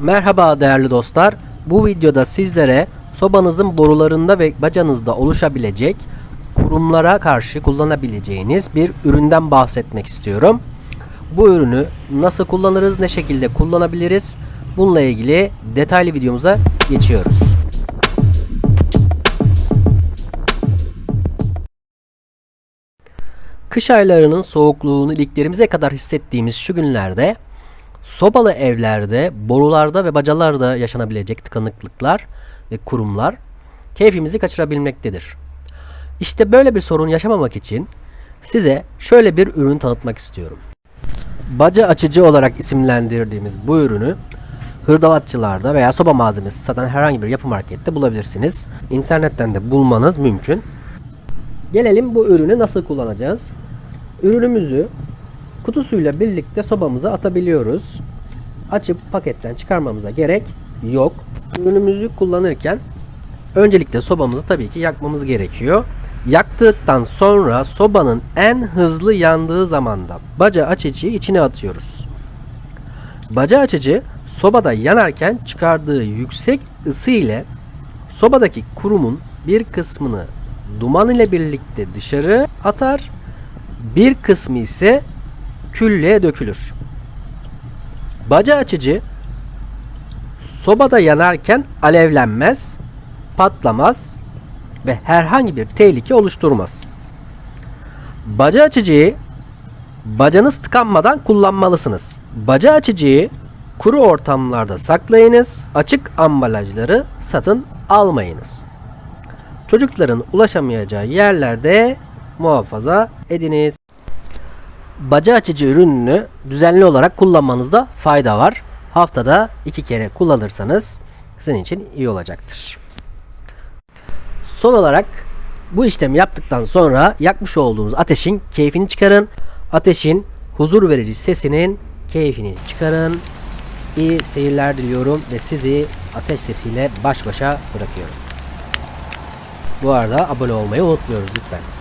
Merhaba değerli dostlar. Bu videoda sizlere sobanızın borularında ve bacanızda oluşabilecek kurumlara karşı kullanabileceğiniz bir üründen bahsetmek istiyorum. Bu ürünü nasıl kullanırız, ne şekilde kullanabiliriz? Bununla ilgili detaylı videomuza geçiyoruz. Kış aylarının soğukluğunu iliklerimize kadar hissettiğimiz şu günlerde sobalı evlerde, borularda ve bacalarda yaşanabilecek tıkanıklıklar ve kurumlar keyfimizi kaçırabilmektedir. İşte böyle bir sorun yaşamamak için size şöyle bir ürün tanıtmak istiyorum. Baca açıcı olarak isimlendirdiğimiz bu ürünü hırdavatçılarda veya soba malzemesi satan herhangi bir yapı markette bulabilirsiniz. İnternetten de bulmanız mümkün. Gelelim bu ürünü nasıl kullanacağız? Ürünümüzü kutusuyla birlikte sobamıza atabiliyoruz. Açıp paketten çıkarmamıza gerek yok. Ürünümüzü kullanırken öncelikle sobamızı tabii ki yakmamız gerekiyor. Yaktıktan sonra sobanın en hızlı yandığı zamanda baca açıcıyı içine atıyoruz. Baca açıcı sobada yanarken çıkardığı yüksek ısı ile sobadaki kurumun bir kısmını duman ile birlikte dışarı atar, bir kısmı ise küllüğe dökülür. Baca açıcı sobada yanarken alevlenmez, patlamaz ve herhangi bir tehlike oluşturmaz. Baca açıcıyı bacanız tıkanmadan kullanmalısınız. Baca açıcıyı kuru ortamlarda saklayınız. Açık ambalajları satın almayınız. Çocukların ulaşamayacağı yerlerde muhafaza ediniz. Baca açıcı ürününü düzenli olarak kullanmanızda fayda var. Haftada iki kere kullanırsanız sizin için iyi olacaktır. Son olarak bu işlemi yaptıktan sonra yakmış olduğunuz ateşin keyfini çıkarın. Ateşin huzur verici sesinin keyfini çıkarın. İyi seyirler diliyorum ve sizi ateş sesiyle baş başa bırakıyorum. Bu arada abone olmayı unutmuyoruz lütfen.